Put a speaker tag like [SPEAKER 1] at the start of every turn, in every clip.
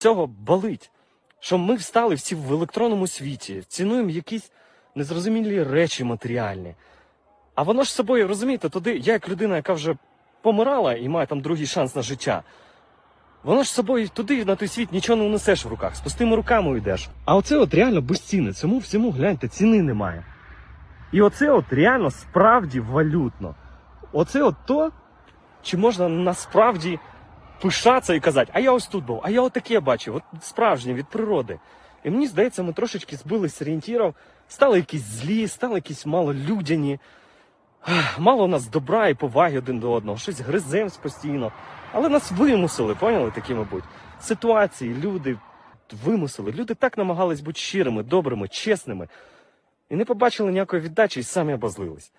[SPEAKER 1] цього болить. Що ми встали всі в електронному світі, цінуємо якісь незрозумілі речі матеріальні. А воно ж собою, розумієте, туди, я як людина, яка вже помирала і має там другий шанс на життя. Воно ж собою туди на той світ нічого не унесеш в руках, з пустими руками йдеш. А оце от реально безцінне. Цьому всьому гляньте, ціни немає. І оце от реально справді валютно. Оце от то, чи можна насправді пишатися і казати, а я ось тут був, а я отаке бачив, от справжнє від природи. І мені здається, ми трошечки збились з орієнтірів, стали якісь злі, стали якісь малолюдяні. Мало у нас добра і поваги один до одного, щось гриземось постійно. Але нас вимусили, поняли такі, мабуть. Ситуації, люди вимусили. Люди так намагались бути щирими, добрими, чесними. І не побачили ніякої віддачі і самі обозлились.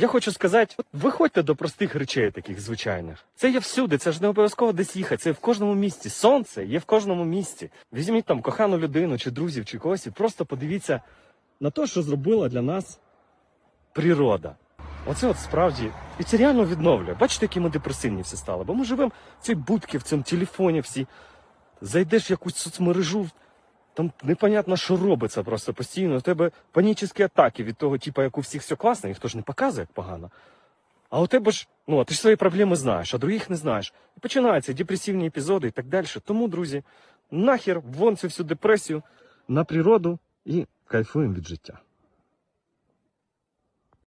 [SPEAKER 1] Я хочу сказати, от виходьте до простих речей, таких звичайних. Це є всюди, це ж не обов'язково десь їхати, це в кожному місці. Сонце є в кожному місці. Візьміть там кохану людину, чи друзів, чи когось, і просто подивіться на те, що зробила для нас природа. Оце от справді, і це реально відновлює. Бачите, які ми депресивні всі стали? Бо ми живемо в цій будці, в цьому телефоні всі. Зайдеш в якусь соцмережу, там непонятно, що робиться просто постійно. У тебе панічні атаки від того, типу, як у всіх все класно, ніхто ж не показує, як погано. А у тебе ж, ну, ти ж свої проблеми знаєш, а других не знаєш. І починаються депресивні епізоди і так далі. Тому, друзі, нахер вон цю всю депресію на природу і кайфуємо від життя.